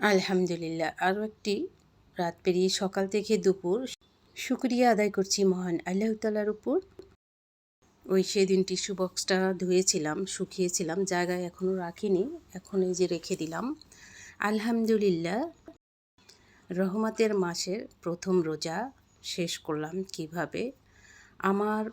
আলহামদুলিল্লাহ। আরও একটি রাত পেরিয়ে সকাল থেকে দুপুর। শুক্রিয়া আদায় করছি মহান আল্লাহ তালার উপর। ওই সেদিন টিস্যু বক্সটা ধুয়েছিলাম, শুকিয়েছিলাম, জায়গায় এখনও রাখিনি, এখন এই যে রেখে দিলাম। আলহামদুলিল্লাহ, রহমতের মাসের প্রথম রোজা শেষ করলাম কীভাবে? আমার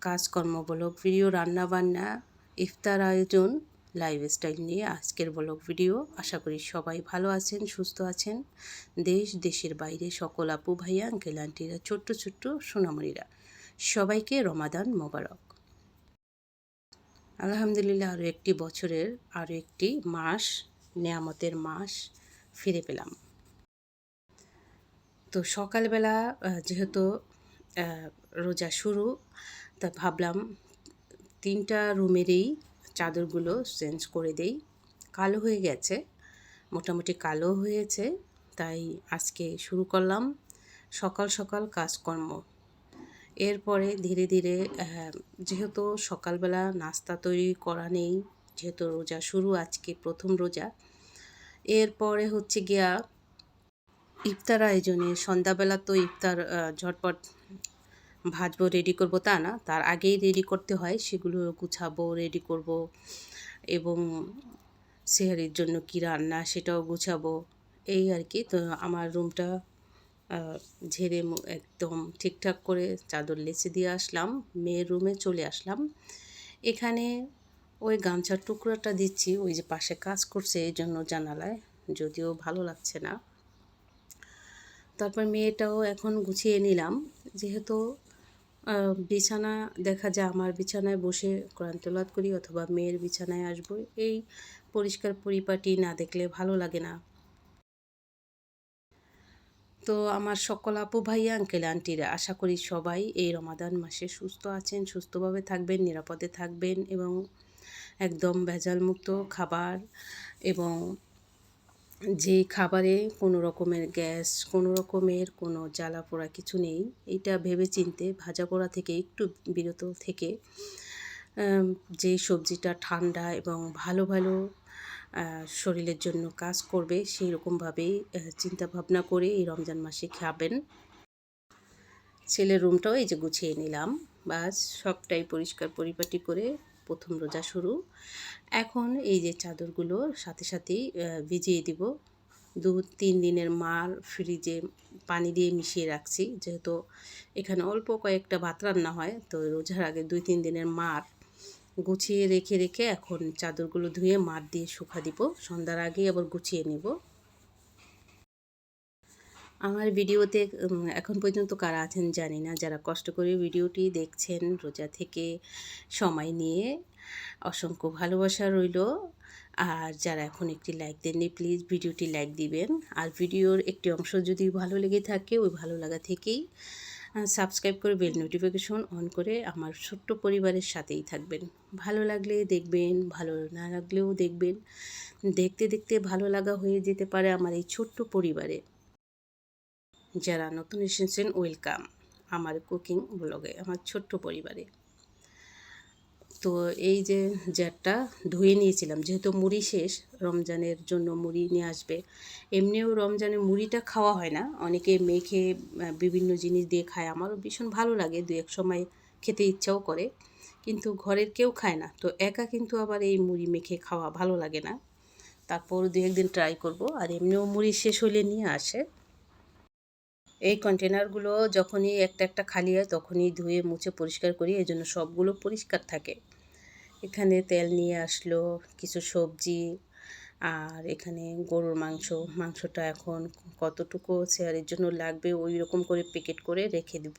কাজকর্ম বলো প্রিয় রান্নাবান্না, ইফতার আয়োজন লাইফস্টাইল নিয়ে আজকের ব্লগ ভিডিও আশা করি সবাই ভালো আছেন, সুস্থ আছেন। দেশ, দেশের বাইরে সকল আপু ভাইয়া আঙ্কেল আন্টিরা ছোট্ট ছোট্ট সোনামণিরা, সবাইকে রমাদান মোবারক। আলহামদুলিল্লাহ আরও একটি বছরের আরও একটি মাস, নেয়ামতের মাস ফিরে পেলাম। তো সকালবেলা যেহেতু রোজা শুরু, তা ভাবলাম তিনটা রুমেরই চাদরগুলো চেঞ্জ করে দেই। কালো হয়ে গেছে, মোটামুটি কালো হয়েছে, তাই আজকে শুরু করলাম সকাল সকাল কাজকর্ম। এরপরে ধীরে ধীরে যেহেতু সকালবেলা নাস্তা তৈরি করা নেই, যেহেতু রোজা শুরু, আজকে প্রথম রোজা, এরপরে হচ্ছে গিয়া ইফতার আয়োজনে সন্ধ্যাবেলা তো ইফতার ঝটপট ভাজবো রেডি করব তা না। তার আগেই রেডি করতে হয়, সেগুলো গুছাবো রেডি করব এবং সেহারির জন্য কী রান্না সেটাও গুছাবো। এই আর কি। তো আমার রুমটা ঝেড়ে একদম ঠিকঠাক করে চাদর লেচে দিয়ে আসলাম, মেয়ের রুমে চলে আসলাম। এখানে ওই গামছার টুকরোটা দিচ্ছি, ওই যে পাশে কাজ করছে এই জন্য জানালায়, যদিও ভালো লাগছে না। তারপর মেয়েটাও এখন গুছিয়ে নিলাম, যেহেতু বিছানা দেখা যায়, আমার বিছানায় বসে কোরআন তেলাওয়াত করি অথবা মেয়ের বিছানায় আসব, এই পরিষ্কার পরিপাটি না দেখলে ভালো লাগে না। তো আমার সকল আপু ভাইয়া আঙ্কেল আন্টিরা আশা করি সবাই এই রমাদান মাসে সুস্থ আছেন, সুস্থভাবে থাকবেন, নিরাপদে থাকবেন এবং একদম ভেজালমুক্ত খাবার এবং যে খাবারে কোনো রকমের গ্যাস, কোনো রকমের কোনো জ্বালা পোড়া কিছু নেই এটা ভেবে চিনতে ভাজা পোড়া থেকে একটু বিরত থেকে যে সবজিটা ঠান্ডা এবং ভালো ভালো শরীরের জন্য কাজ করবে, সেই রকমভাবেই চিন্তা ভাবনা করে এই রমজান মাসে খাবেন। ছেলের রুমটাও এই যে গুছিয়ে নিলাম, বাস সবটাই পরিষ্কার পরিপাটি করে প্রথম রোজা শুরু। এখন এই যে চাদরগুলো সাথে সাথেই ভিজিয়ে দিব। দু, তিন দিনের মার ফ্রিজে পানি দিয়ে মিশিয়ে রাখছি। যেহেতু এখানে অল্প কয়েকটা ভাত রান্না হয়, তো রোজার আগে দুই, তিন দিনের মার গুছিয়ে রেখে রেখে এখন চাদরগুলো ধুয়ে মার দিয়ে শুকা দিব। সন্ধ্যার আগেই আবার গুছিয়ে নিব। আমার ভিডিওতে এখন পর্যন্ত কারা আছেন জানি না। যারা কষ্ট করে ভিডিওটি দেখছেন, রোজা থেকে সময় নিয়ে অসংখ্য ভালোবাসা রইল। আর যারা এখন একটি লাইক দেননি প্লিজ ভিডিওটি লাইক দিবেন। আর ভিডিওর একটি অংশ যদি ভালো লেগে থাকে, ওই ভালো লাগা থেকেই সাবস্ক্রাইব করে বেল নোটিফিকেশন অন করে আমার ছোট্ট পরিবারের সাথেই থাকবেন। ভালো লাগলে দেখবেন, ভালো না লাগলেও দেখবেন। দেখতে দেখতে ভালো লাগা হয়ে যেতে পারে আমার এই ছোট্ট পরিবারে। যারা নতুন এসেছেন ওয়েলকাম আমার কুকিং ব্লগে আমার ছোট্ট পরিবারে। তো এই যে জ্যাটটা ধুয়ে নিয়েছিলাম, যেহেতু মুড়ি শেষ, রমজানের জন্য মুড়ি নিয়ে আসবে। এমনিও রমজানে মুড়িটা খাওয়া হয় না, অনেকে মেখে বিভিন্ন জিনিস দিয়ে খায়। আমারও ভীষণ ভালো লাগে, দু এক সময় খেতে ইচ্ছাও করে, কিন্তু ঘরের কেউ খায় না। তো একা কিন্তু আবার এই মুড়ি মেখে খাওয়া ভালো লাগে না। তারপর দু একদিন ট্রাই করব, আর এমনিও মুড়ি শেষ হলে নিয়ে আসে। এই কন্টেনারগুলো যখনই একটা একটা খালি হয়, তখনই ধুয়ে মুছে পরিষ্কার করি, এই জন্য সবগুলো পরিষ্কার থাকে। এখানে তেল নিয়ে আসলো, কিছু সবজি, আর এখানে গরুর মাংস। মাংসটা এখন কতটুকু শেয়ারের জন্য লাগবে ওই রকম করে প্যাকেট করে রেখে দিব।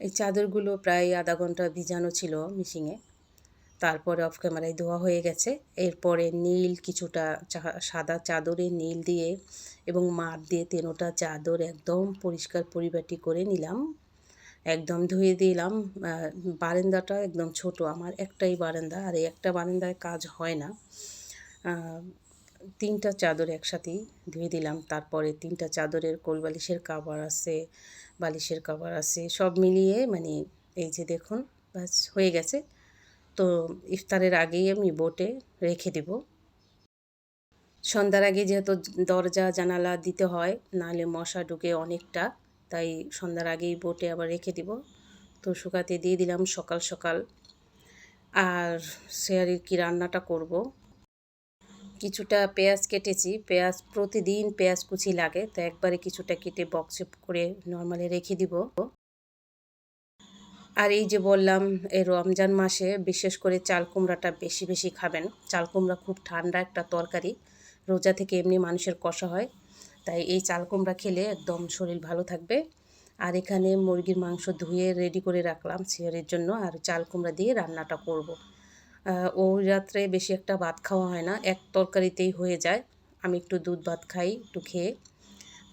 এই চাদরগুলো প্রায় আধা ঘণ্টা ভিজানো ছিল মিশিংয়ে তারপরে অফ ক্যামেরায় ধোয়া হয়ে গেছে। এরপরে নীল কিছুটা সাদা চাদরে নীল দিয়ে এবং মাপ দিয়ে তেনোটা চাদর একদম পরিষ্কার পরিপাটি করে নিলাম। একদম ধুয়ে দিলাম। বারান্দাটা একদম ছোট। আমার একটাই বারান্দা, আর এই একটা বারান্দায় কাজ হয় না। তিনটা চাদর একসাথেই ধুয়ে দিলাম। তারপরে তিনটা চাদরের কোল বালিশের কাবার আছে, বালিশের কাবার আছে, সব মিলিয়ে মানে এই যে দেখুন বাস হয়ে গেছে। তো ইফতারের আগেই আমি বোটে রেখে দেব। সন্ধ্যার আগে যেহেতু দরজা, জানালা দিতে হয়, নাহলে মশা ঢুকে অনেকটা, তাই সন্ধ্যার আগেই বোটে আবার রেখে দিব। তো শুকাতে দিয়ে দিলাম সকাল সকাল। আর শেয়ারের কি রান্নাটা করব? কিছুটা পেঁয়াজ কেটেছি। পেঁয়াজ প্রতিদিন পেঁয়াজ কুচি লাগে, তো একবারে কিছুটা কেটে বক্সে করে নর্মালি রেখে দিব। আর এই যে বললাম, এই রমজান মাসে বিশেষ করে চাল কুমড়াটা বেশি বেশি খাবেন। চাল কুমড়া খুব ঠান্ডা একটা তরকারি, রোজা থেকে এমনি মানুষের কষা হয়। তাই এই চাল কুমড়া খেলে একদম শরীর ভালো থাকবে। আর এখানে মুরগির মাংস ধুয়ে রেডি করে রাখলাম শেয়ারের জন্য আর চাল কুমড়া দিয়ে রান্নাটা করব। ওই রাত্রে বেশি একটা ভাত খাওয়া হয় না, এক তরকারিতেই হয়ে যায়। আমি একটু দুধ ভাত খাই, একটু খেয়ে।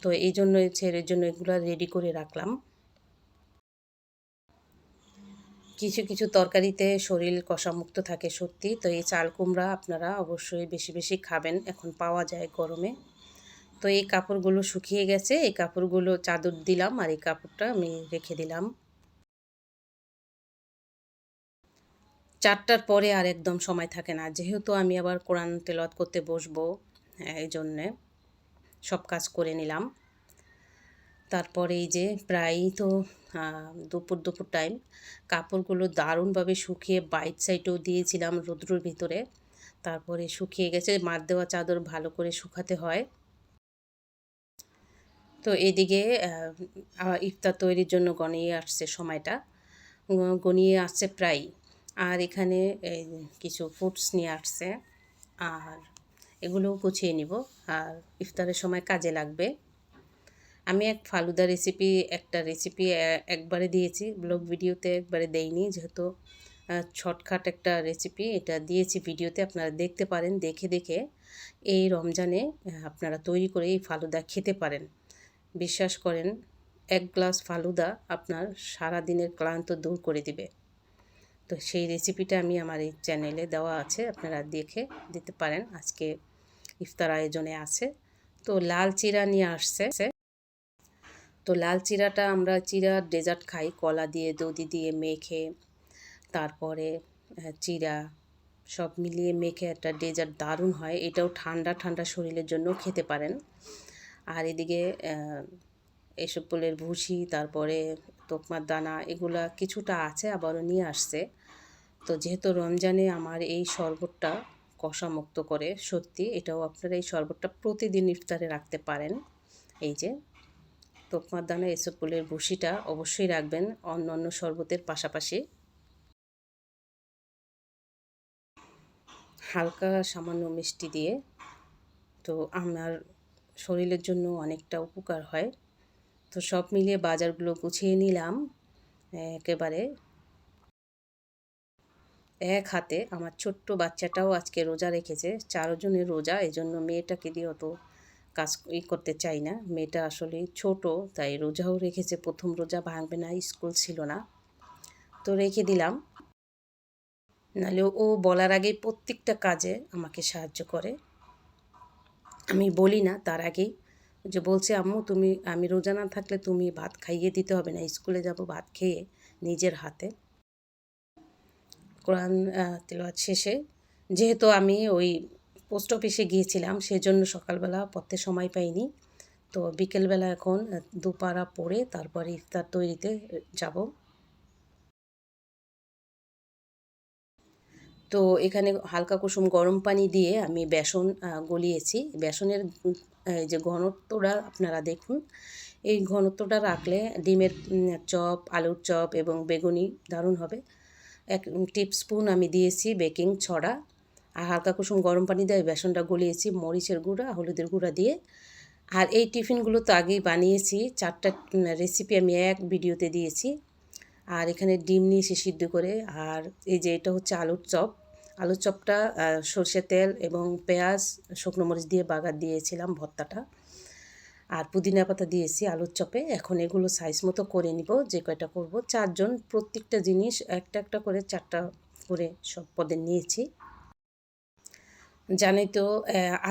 তো এই জন্য ছেলের জন্য এগুলো রেডি করে রাখলাম। কিছু কিছু তরকারিতে শরীর কষামুক্ত থাকে সত্যি। তো এই চাল কুমড়া আপনারা অবশ্যই বেশি বেশি খাবেন। এখন পাওয়া যায় গরমে। তো এই কাপড়গুলো শুকিয়ে গেছে। এই কাপড়গুলো চাদর দিলাম আর এই কাপড়টা আমি রেখে দিলাম। চারটার পরে আর একদম সময় থাকে না। যেহেতু আমি আবার কোরআন তেলত করতে বসবো হ্যাঁ, এই জন্যে সব কাজ করে নিলাম। তারপরে এই যে প্রায়ই তো দুপুর দুপুর টাইম কাপড়গুলো দারুণভাবে শুকিয়ে বাইট সাইডেও দিয়েছিলাম রৌদ্রর ভিতরে। তারপরে শুকিয়ে গেছে, মার দেওয়া চাদর ভালো করে শুকাতে হয়। তো এদিকে ইফতার তৈরির জন্য গনিয়ে আসছে সময়টা। গনিয়ে আসছে প্রায় আর এখানে কিছু ফুডস নিয়ে আসছে। আর এগুলোও গুছিয়ে নিব। আর ইফতারের সময় কাজে লাগবে। আমি এক ফালুদা রেসিপি একটা রেসিপি একবারে দিয়েছি। ব্লগ ভিডিওতে একবারে দেইনি, যেহেতু ছটখাট একটা রেসিপি এটা দিয়েছি ভিডিওতে, আপনারা দেখতে পারেন, দেখে দেখে। এই রমজানে আপনারা তৈরি করে এই ফালুদা খেতে পারেন। বিশ্বাস করেন, এক গ্লাস ফালুদা আপনার সারা দিনের ক্লান্ত দূর করে দিবে। তো সেই রেসিপিটা আমি আমার এই চ্যানেলে দেওয়া আছে, আপনারা দেখে দিতে পারেন। আজকে ইফতার আয়োজনে আছে। তো লাল চিরা নিয়ে আসছে। তো লাল চিরাটা আমরা চিরা ডেজার্ট খাই, কলা দিয়ে দধি দিয়ে মেখে, তারপরে চিরা, সব মিলিয়ে মেখে একটা ডেজার্ট দারুণ হয়। এটাও ঠান্ডা ঠান্ডা শরীরের জন্য খেতে পারেন। আর এদিকে এসব ফুলের ভুসি, তারপরে তোকমার দানা, এগুলা কিছুটা আছে, আবারও নিয়ে আসছে। তো যেহেতু রমজানে আমার এই শরবতটা কষামুক্ত করে, সত্যি এটাও আপনারা এই শরবতটা প্রতিদিন ইফতারে রাখতে পারেন। এই যে তোকমার দানা এসব ফুলের ভুসিটা অবশ্যই রাখবেন অন্য অন্য শরবতের পাশাপাশি। হালকা সামান্য মিষ্টি দিয়ে। তো আমার শরীরের জন্য অনেকটা উপকার হয়। তো সব মিলিয়ে বাজারগুলো গুছিয়ে নিলাম একেবারে। এক হাতে আমার ছোট্ট বাচ্চাটাও আজকে রোজা রেখেছে, চারজনের রোজা এই জন্য মেয়েটাকে দিয়ে অত কাজ ই করতে চাই না। মেয়েটা আসলে ছোট, তাই রোজাও রেখেছে। প্রথম রোজা ভাঙবে না, স্কুল ছিল না। তো রেখে দিলাম। নাহলে ও বলার আগেই প্রত্যেকটা কাজে আমাকে সাহায্য করে। আমি বলি না, তার আগেই যে বলছে, আম্মু, তুমি, আমি রোজা না থাকলে তুমি ভাত খাইয়ে দিতে হবে না, স্কুলে যাব ভাত খেয়ে নিজের হাতে। কোরআন তেলাওয়াত শেষে যেহেতু আমি ওই পোস্ট অফিসে গিয়েছিলাম, সেজন্য সকালবেলা পড়তে সময় পাইনি। তো বিকেলবেলা এখন দুপাড়া পড়ে তারপরে ইফতার তৈরিতে যাব। তো এখানে হালকা কুসুম গরম পানি দিয়ে আমি বেসন গলিয়েছি। বেসনের যে ঘনত্বটা আপনারা দেখুন, এই ঘনত্বটা রাখলে ডিমের চপ, আলুর চপ এবং বেগুনি দারুণ হবে। এক টিপস্পুন আমি দিয়েছি বেকিং ছড়া আর হালকা কুসুম গরম পানি দিয়ে বেসনটা গলিয়েছি, মরিচের গুঁড়া, হলুদের গুঁড়া দিয়ে। আর এই টিফিনগুলো তো আগেই বানিয়েছি, চারটা রেসিপি আমি এক ভিডিওতে দিয়েছি। আর এখানে ডিম নিয়েছি সিদ্ধ করে। আর এই যে এটা হচ্ছে আলুর চপ। আলুর চপটা সর্ষে তেল এবং পেঁয়াজ, শুকনো মরিচ দিয়ে বাগার দিয়েছিলাম ভর্তাটা। আর পুদিনা পাতা দিয়েছি আলুর চপে। এখন এগুলো সাইজ মতো করে নিব, যে কয়টা করব। চারজন, প্রত্যেকটা জিনিস একটা একটা করে, চারটা করে সব পদে নিয়েছি। জানি তো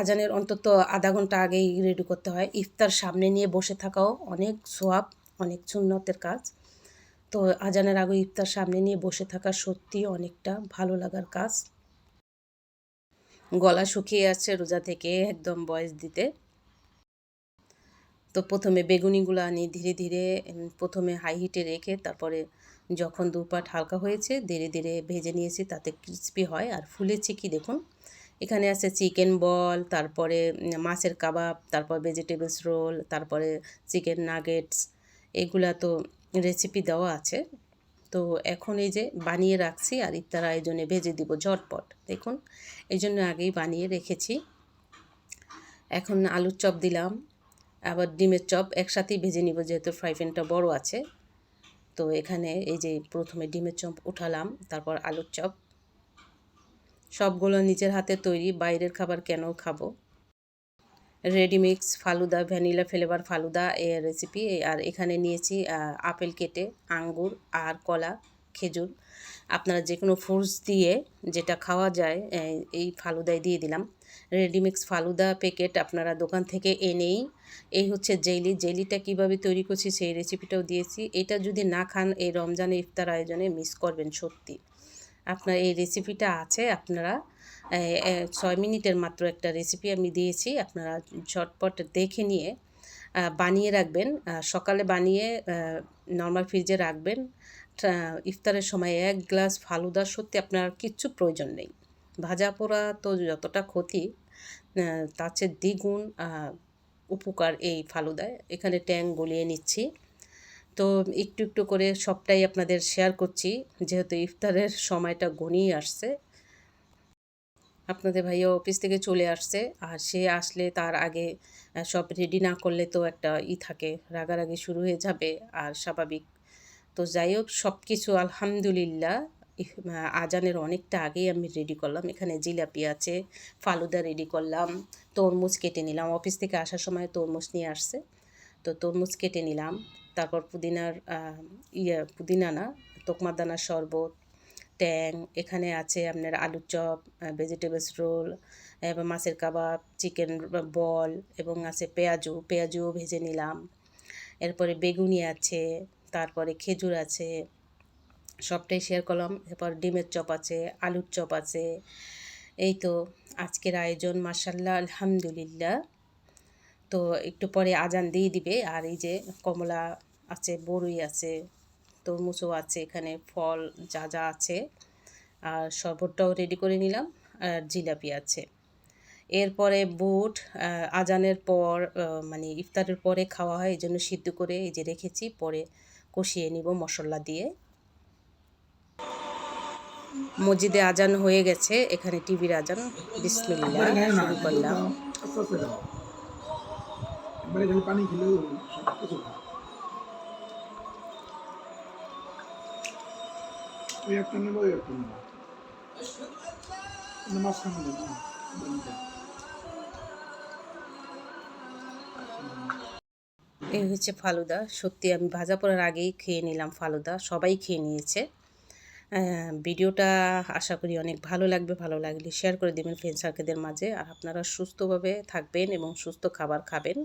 আজানের অন্তত আধা ঘণ্টা আগেই রেডি করতে হয়। ইফতার সামনে নিয়ে বসে থাকাও অনেক সোয়াব, অনেক সুন্নতের কাজ। তো আজানের আগে ইফতার সামনে নিয়ে বসে থাকা সত্যি অনেকটা ভালো লাগার কাজ। গলা শুকিয়ে আছে রোজা থেকে একদম বয়স দিতে। তো প্রথমে বেগুনিগুলো আনি ধীরে ধীরে প্রথমে হাই হিটে রেখে তারপরে যখন দুপাট হালকা হয়েছে, ধীরে ধীরে ভেজে নিয়েছি, তাতে ক্রিস্পি হয়। আর ফুলেছে কি দেখুন এখানে আছে চিকেন বল, তারপরে মাছের কাবাব, তারপর ভেজিটেবলস রোল তারপরে চিকেন নাগেটস এগুলা তো রেসিপি দেওয়া আছে। তো এখন এই যে বানিয়ে রাখছি, আর ইফতার আয়োজনে ভেজে দিব ঝটপট, দেখুন। এই জন্য আগেই বানিয়ে রেখেছি। এখন আলুর চপ দিলাম, আবার ডিমের চপ একসাথেই ভেজে নিব, যেহেতু ফ্রাই প্যানটা বড় আছে। তো এখানে এই যে প্রথমে ডিমের চপ উঠালাম, তারপর আলুর চপ সবগুলো নিজের হাতে তৈরি বাইরের খাবার কেন খাব? Ready mix, falooda, vanilla flavour falooda এর রেসিপি আর এখানে নিয়েছি আপেল কেটে, আঙ্গুর আর কলা, খেজুর। আপনারা যে কোনো ফ্রুটস দিয়ে যেটা খাওয়া যায় এই- এই ফালুদায় দিয়ে দিলাম। রেডিমিক্স ফালুদা প্যাকেট আপনারা দোকান থেকে এনেই, এই হচ্ছে জেলি। জেলিটা কীভাবে তৈরি করছি সেই রেসিপিটাও দিয়েছি। এটা যদি না খান, এই রমজানের ইফতার আয়োজনে মিস করবেন সত্যি। আপনার এই রেসিপিটা আছে, আপনারা ছয় মিনিটের মাত্র একটা রেসিপি আমি দিয়েছি, আপনারা ঝটপট দেখে নিয়ে বানিয়ে রাখবেন। সকালে বানিয়ে নর্মাল ফ্রিজে রাখবেন। ইফতারের সময় এক গ্লাস ফালুদা সত্যি আপনার কিচ্ছু প্রয়োজন নেই। ভাজা পোড়া তো যতটা ক্ষতি তার চেয়ে দ্বিগুণ উপকার এই ফালুদায়। এখানে ট্যাং গলিয়ে নিচ্ছি। তো একটু একটু করে সবটাই আপনাদের শেয়ার করছি। যেহেতু ইফতারের সময়টা ঘনিয়ে আসছে। আপনাদের ভাইয়া অফিস থেকে চলে আসছে। আর সে আসলে তার আগে সব রেডি না করলে তো একটা ই থাকে, রাগারাগি শুরু হয়ে যাবে আর স্বাভাবিক। তো যাই হোক সব কিছু আলহামদুলিল্লাহ আজানের অনেকটা আগেই আমি রেডি করলাম। এখানে জিলাপি আছে, ফালুদা রেডি করলাম, তরমুজ কেটে নিলাম। অফিস থেকে আসার সময় তরমুজ নিয়ে আসছে। তো তরমুজ কেটে নিলাম। তারপর পুদিনার ইয়ে পুদিনা না তোকমার দানার শরবত, ট্যাং, এখানে আছে আপনার আলুর চপ ভেজিটেবলস রোল এবং মাছের কাবাব চিকেন বল এবং আছে পেঁয়াজু, পেঁয়াজুও ভেজে নিলাম। এরপরে বেগুনি আছে, তারপরে খেজুর আছে, সবটাই শেয়ার করলাম। এরপর ডিমের চপ আছে, আলুর চপ আছে। এই তো আজকের আয়োজন মাসাল্লাহ আলহামদুলিল্লাহ। তো একটু পরে আজান দিয়ে দিবে। আর এই যে কমলা আছে বড়ই আছে, তরমুজও আছে, এখানে ফল যা যা আছে। আর শরবতটাও রেডি করে নিলাম। আর জিলাপি আছে। এরপরে বুট আজানের পর মানে ইফতারের পরে খাওয়া হয় এই জন্য সিদ্ধ করে এই যে রেখেছি। পরে কষিয়ে নিব মশলা দিয়ে। মসজিদে আজান হয়ে গেছে। এখানে টিভির আজান। বিসমিল্লাহ, শুরু করলাম। খালি পানি খেলেও সব কিছু ওই একটা নেব, ওই একটা নেব। মাঝখানে দেবো এই হচ্ছে ফালুদা। সত্যি আমি ভাজা পড়ার আগেই খেয়ে নিলাম ফালুদা, সবাই খেয়ে নিয়েছে। ভিডিওটা আশা করি অনেক ভালো লাগবে, ভালো লাগলে শেয়ার করে দেবেন ফ্রেন্ড সার্কেলদের মাঝে। আর আপনারা সুস্থভাবে থাকবেন এবং সুস্থ খাবার খাবেন।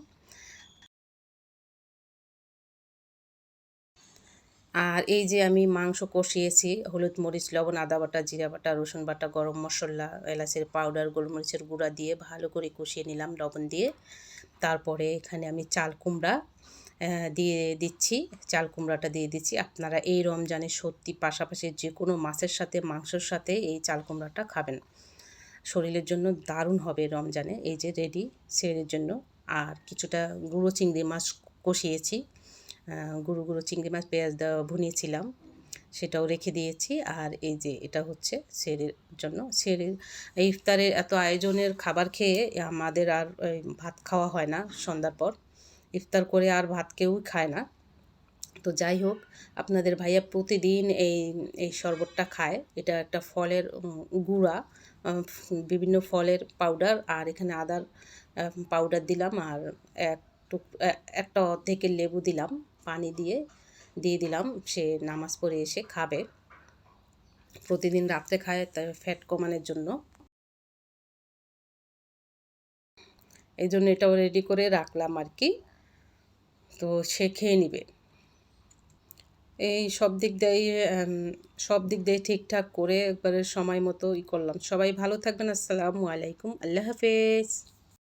আর এই যে আমি মাংস কষিয়েছি, হলুদ মরিচ, লবণ, আদা বাটা, জিরা বাটা, রসুন বাটা, গরম মশলা, এলাচের পাউডার গোলমরিচের গুঁড়া দিয়ে ভালো করে কষিয়ে নিলাম লবণ দিয়ে। তারপরে এখানে আমি চাল কুমড়া দিয়ে দিচ্ছি, চাল কুমড়াটা দিয়ে দিচ্ছি। আপনারা এই রমজানে সত্যি পাশাপাশি যে কোনো মাছের সাথে, মাংসের সাথে এই চাল কুমড়াটা খাবেন। শরীরের জন্য দারুণ হবে রমজানে। এই যে রেডি সেরের জন্য। আর কিছুটা গুঁড়ো চিংড়ি মাছ কষিয়েছি। গুঁড়ো গুঁড়ো চিংড়ি মাছ, পেঁয়াজ দেওয়া ভুনিয়েছিলাম, সেটাও রেখে দিয়েছি। আর এই যে এটা হচ্ছে সেরের জন্য। সেরের ইফতারের এত আয়োজনের খাবার খেয়ে আমাদের আর ভাত খাওয়া হয় না সন্ধ্যার পর। ইফতার করে আর ভাত কেউই খায় না। তো যাই হোক, আপনাদের ভাইয়া প্রতিদিন এই এই শরবতটা খায়। এটা একটা ফলের গুঁড়া বিভিন্ন ফলের পাউডার আর এখানে আদার পাউডার দিলাম আর এক একটা অর্ধেকের লেবু দিলাম। পানি দিয়ে দিয়ে দিলাম। সে নামাজ পড়ে এসে খাবে। প্রতিদিন রাত্রে খায় ফ্যাট কমানোর জন্য। এই জন্য এটাও রেডি করে রাখলাম আর কি। তো সে খেয়ে নিবে। এই সব দিক দিয়ে সব দিক দিয়ে ঠিকঠাক করে একবারে সময় মতো ই করলাম। সবাই ভালো থাকবেন। আসসালামু আলাইকুম। আল্লাহ হাফেজ।